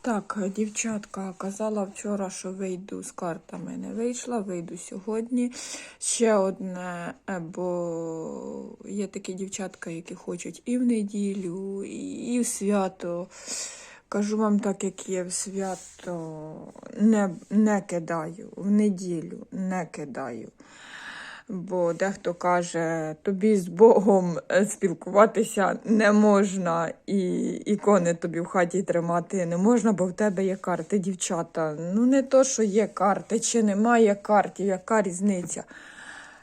Так, дівчатка казала вчора, що вийду з картами. Не вийшла, вийду сьогодні. Ще одне, е, бо є такі дівчатка, які хочуть і в неділю, і в свято. Кажу вам так, як є в свято, не, не кидаю, в неділю не кидаю. Бо дехто каже, тобі з Богом спілкуватися не можна, і ікони тобі в хаті тримати не можна, бо в тебе є карти, дівчата. Ну не то, що є карти, чи немає картів, яка різниця.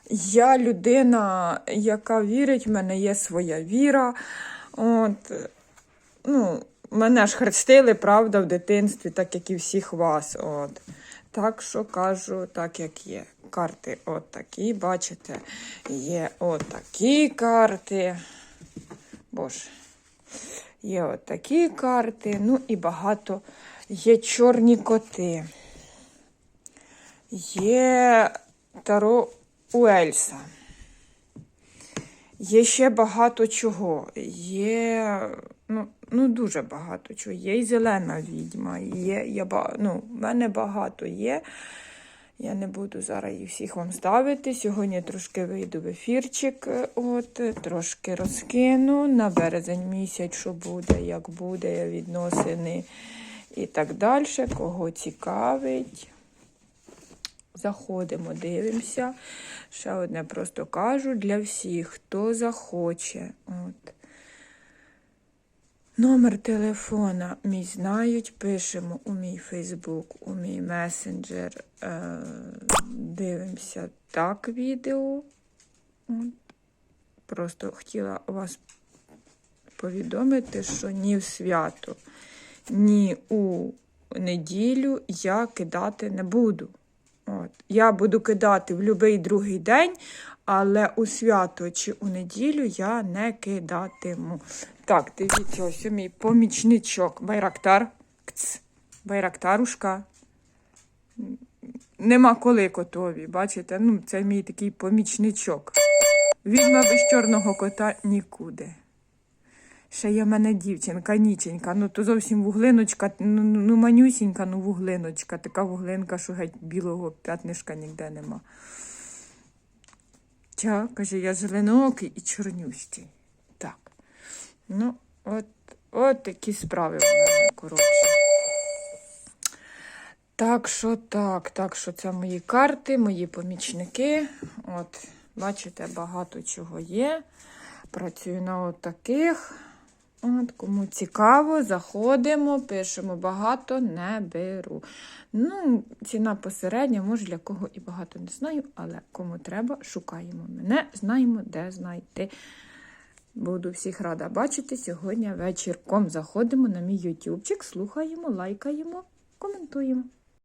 Я людина, яка вірить, в мене є своя віра. От, ну, мене ж хрестили, правда, в дитинстві, так як і всіх вас. От. Так що кажу, так як є. Карти от такі, бачите, є от такі карти. Боже, є от такі карти, ну і багато є чорні коти. Є Таро Уельса. Є ще багато чого. Є ну, ну дуже багато чого. Є і зелена відьма, є, я, ну, в мене багато є. Я не буду зараз їх всіх вам ставити. Сьогодні трошки вийду в ефірчик, е, от, трошки розкину на березень місяць, що буде, як буде, відносини і так далі. Кого цікавить. Заходимо, дивимося. Ще одне просто кажу для всіх, хто захоче. От. Номер телефона мій знають, пишемо у мій Фейсбук, у мій месенджер. Е, дивимося так відео. Просто хотіла вас повідомити, що ні в свято, ні у неділю я кидати не буду. От. Я буду кидати в будь-який другий день, але у свято чи у неділю я не кидатиму. Так, дивіться, ось мій помічничок. Байрактар. Кц. Байрактарушка. Нема коли котові, бачите? Ну, це мій такий помічничок. Відьма без чорного кота нікуди. Ще є в мене дівчинка, ніченька. Ну то зовсім вуглиночка, ну, ну ну, манюсінька, ну вуглиночка. Така вуглинка, що геть білого п'ятнишка ніде нема. Ча, каже, я зеленоокий і чорнющий. Так. Ну, от, от такі справи в мене, коротше. Так що так, так що це мої карти, мої помічники. От, бачите, багато чого є. Працюю на отаких. От, кому цікаво, заходимо, пишемо багато, не беру. Ну, ціна посередня, може для кого і багато не знаю, але кому треба, шукаємо мене, знаємо, де знайти. Буду всіх рада бачити сьогодні вечірком. Заходимо на мій ютубчик, слухаємо, лайкаємо, коментуємо.